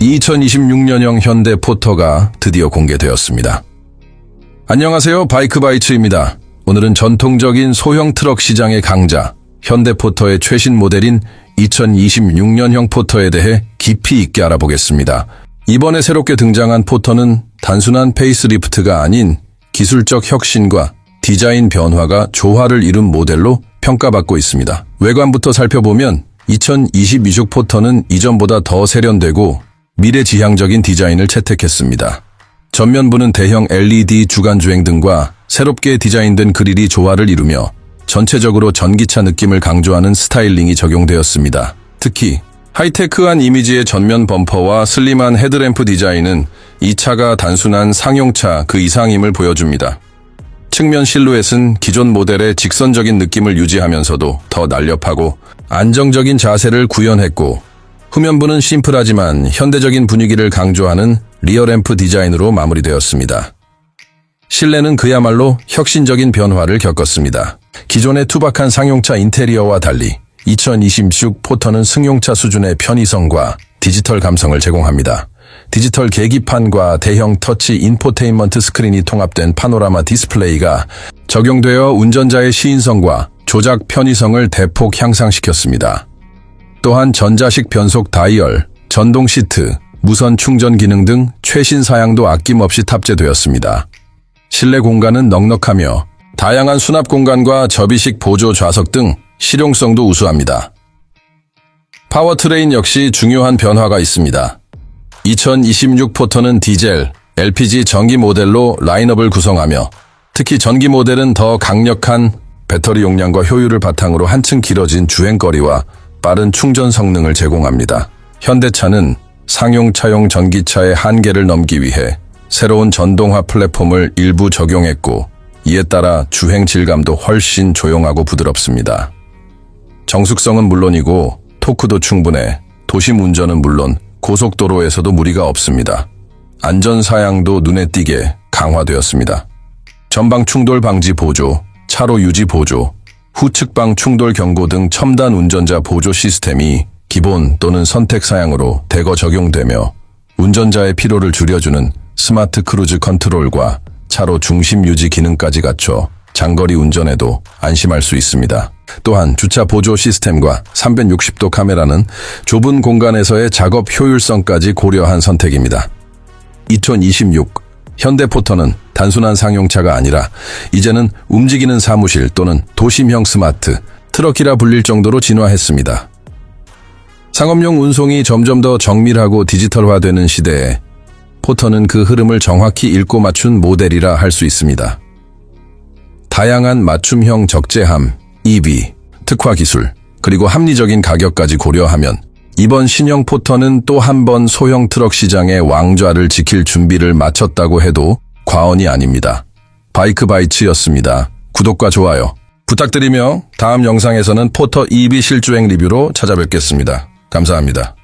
2026년형 현대 포터가 드디어 공개되었습니다. 안녕하세요. 바이크바이츠입니다. 오늘은 전통적인 소형 트럭 시장의 강자, 현대 포터의 최신 모델인 2026년형 포터에 대해 깊이 있게 알아보겠습니다. 이번에 새롭게 등장한 포터는 단순한 페이스리프트가 아닌 기술적 혁신과 디자인 변화가 조화를 이룬 모델로 평가받고 있습니다. 외관부터 살펴보면 2022식 포터는 이전보다 더 세련되고 미래지향적인 디자인을 채택했습니다. 전면부는 대형 LED 주간주행 등과 새롭게 디자인된 그릴이 조화를 이루며 전체적으로 전기차 느낌을 강조하는 스타일링이 적용되었습니다. 특히 하이테크한 이미지의 전면 범퍼와 슬림한 헤드램프 디자인은 이 차가 단순한 상용차 그 이상임을 보여줍니다. 측면 실루엣은 기존 모델의 직선적인 느낌을 유지하면서도 더 날렵하고 안정적인 자세를 구현했고 후면부는 심플하지만 현대적인 분위기를 강조하는 리어램프 디자인으로 마무리되었습니다. 실내는 그야말로 혁신적인 변화를 겪었습니다. 기존의 투박한 상용차 인테리어와 달리 2026 포터는 승용차 수준의 편의성과 디지털 감성을 제공합니다. 디지털 계기판과 대형 터치 인포테인먼트 스크린이 통합된 파노라마 디스플레이가 적용되어 운전자의 시인성과 조작 편의성을 대폭 향상시켰습니다. 또한 전자식 변속 다이얼, 전동 시트, 무선 충전 기능 등 최신 사양도 아낌없이 탑재되었습니다. 실내 공간은 넉넉하며 다양한 수납 공간과 접이식 보조 좌석 등 실용성도 우수합니다. 파워트레인 역시 중요한 변화가 있습니다. 2026 포터는 디젤, LPG 전기 모델로 라인업을 구성하며 특히 전기 모델은 더 강력한 배터리 용량과 효율을 바탕으로 한층 길어진 주행거리와 빠른 충전 성능을 제공합니다. 현대차는 상용차용 전기차의 한계를 넘기 위해 새로운 전동화 플랫폼을 일부 적용했고 이에 따라 주행 질감도 훨씬 조용하고 부드럽습니다. 정숙성은 물론이고 토크도 충분해 도심 운전은 물론 고속도로에서도 무리가 없습니다. 안전 사양도 눈에 띄게 강화되었습니다. 전방 충돌 방지 보조, 차로 유지 보조, 후측방 충돌 경고 등 첨단 운전자 보조 시스템이 기본 또는 선택 사양으로 대거 적용되며 운전자의 피로를 줄여주는 스마트 크루즈 컨트롤과 차로 중심 유지 기능까지 갖춰 장거리 운전에도 안심할 수 있습니다. 또한 주차 보조 시스템과 360도 카메라는 좁은 공간에서의 작업 효율성까지 고려한 선택입니다. 2026 현대포터는 단순한 상용차가 아니라 이제는 움직이는 사무실 또는 도심형 스마트 트럭이라 불릴 정도로 진화했습니다. 상업용 운송이 점점 더 정밀하고 디지털화되는 시대에 포터는 그 흐름을 정확히 읽고 맞춘 모델이라 할 수 있습니다. 다양한 맞춤형 적재함, EV, 특화 기술, 그리고 합리적인 가격까지 고려하면 이번 신형 포터는 또 한 번 소형 트럭 시장의 왕좌를 지킬 준비를 마쳤다고 해도 과언이 아닙니다. 바이크 바이츠였습니다. 구독과 좋아요 부탁드리며 다음 영상에서는 포터 EV 실주행 리뷰로 찾아뵙겠습니다. 감사합니다.